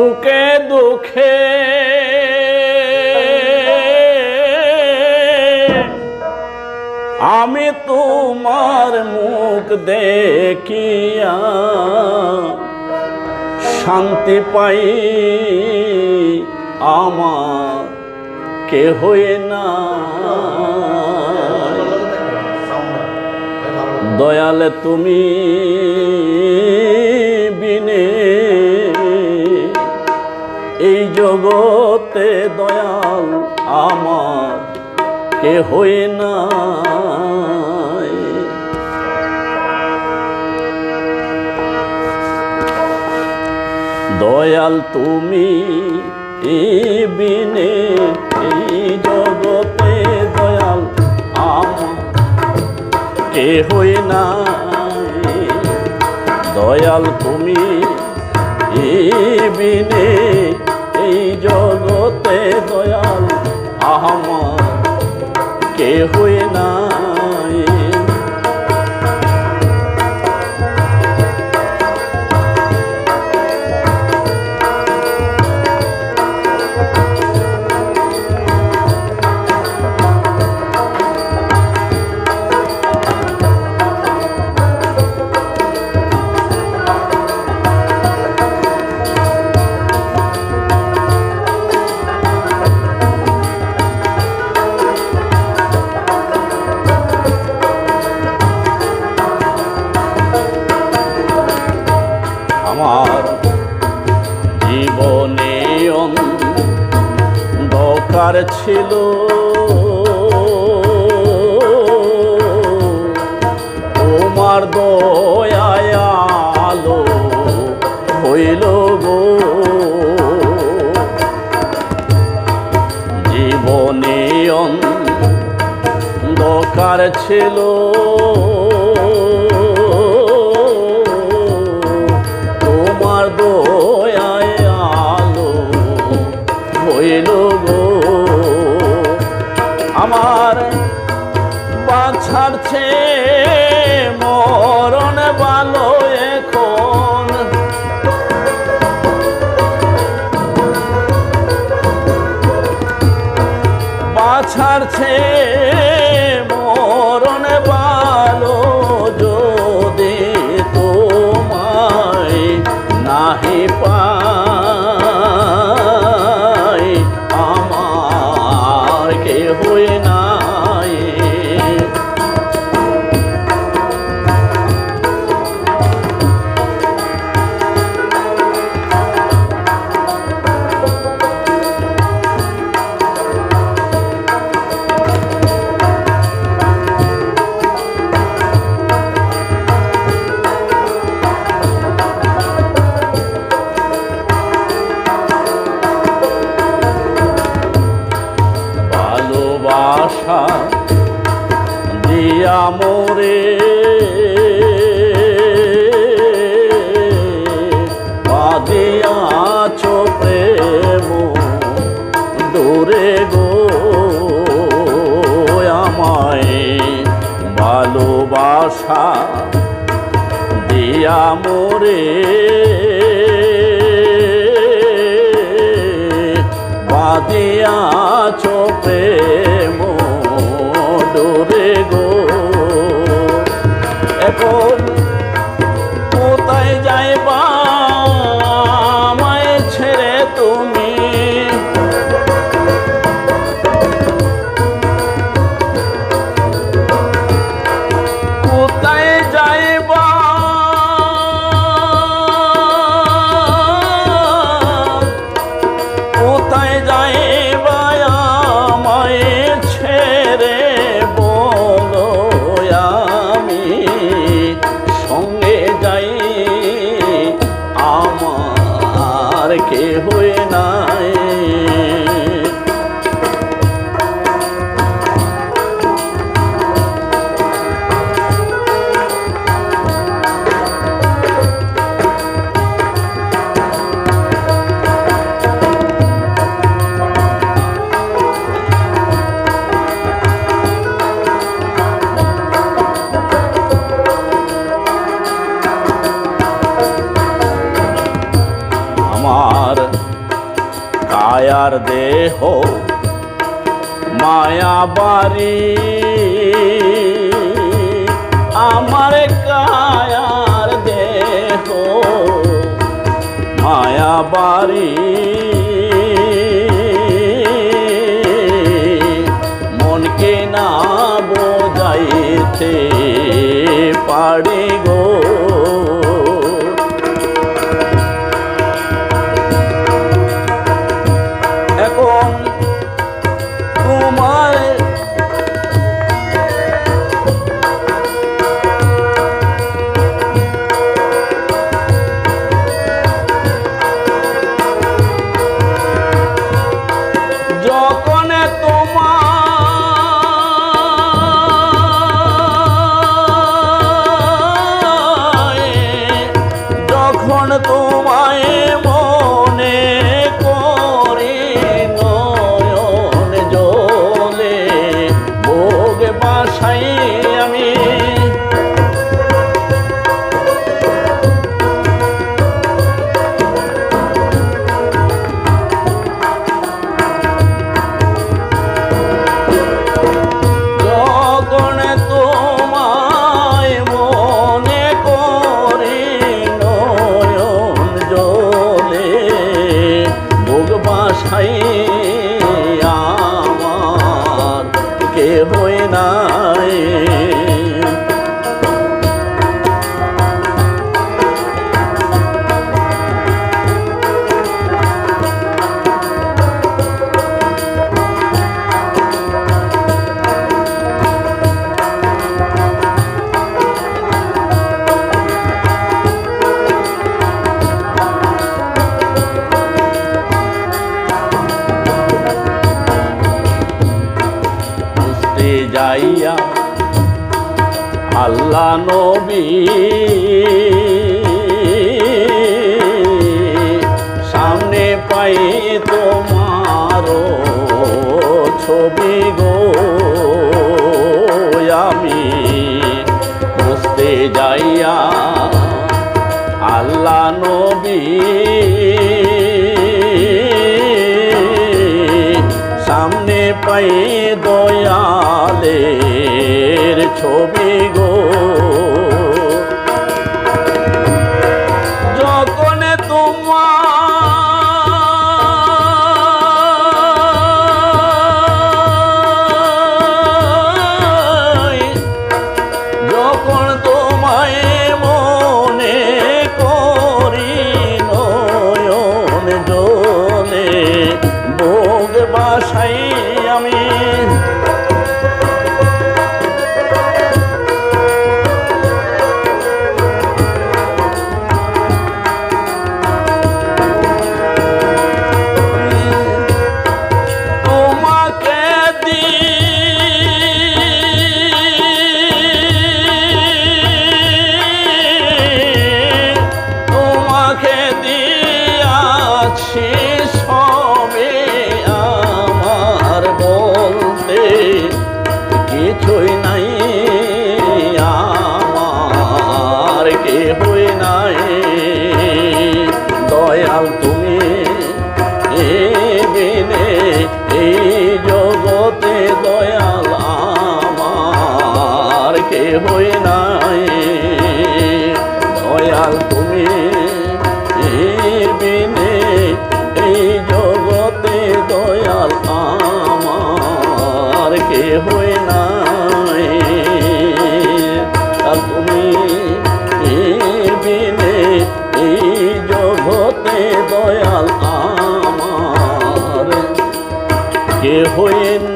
সুখে দুঃখে। আমি তোমার মুখ দেখিয়া শান্তি পাই আমার কে হয়ে না দয়ালে তুমি জগতে দয়াল আমার কে হয়ে না দয়াল তুমি বিনে, এই জগতে দয়াল আমার কে হই না দয়াল তুমি বিনে এই জগতে দয়াল আমার কে হয়ে না জীবনে অন্ধকার ছিল। তোমার দয়ায় আলো হইল গো। জীবনে অন্ধকার ছিল। আমার বাছাড়ছে মরণ ভালো এখন। বাছাড়ছে মরণ ভালো ভালোবাসা দিয়া মোরে। বাদিয়া চোপে মোরে গো। এখন কায়ার দেহ মায়া বাড়ি আমার কায়ার দেহ মায়া বাড়ি আল্লাহ নবী। সামনে পাই তোমার ছবি গো। আমি খুঁজতে যাইয়া আল্লাহ নবী। সামনে পাই ছবি গো। হই নাই। দয়াল তুমি বিনে এই জগতে দয়াল আমার কে হই নাই। আর তুমি বিনে এই জগতে দয়াল আমার কে না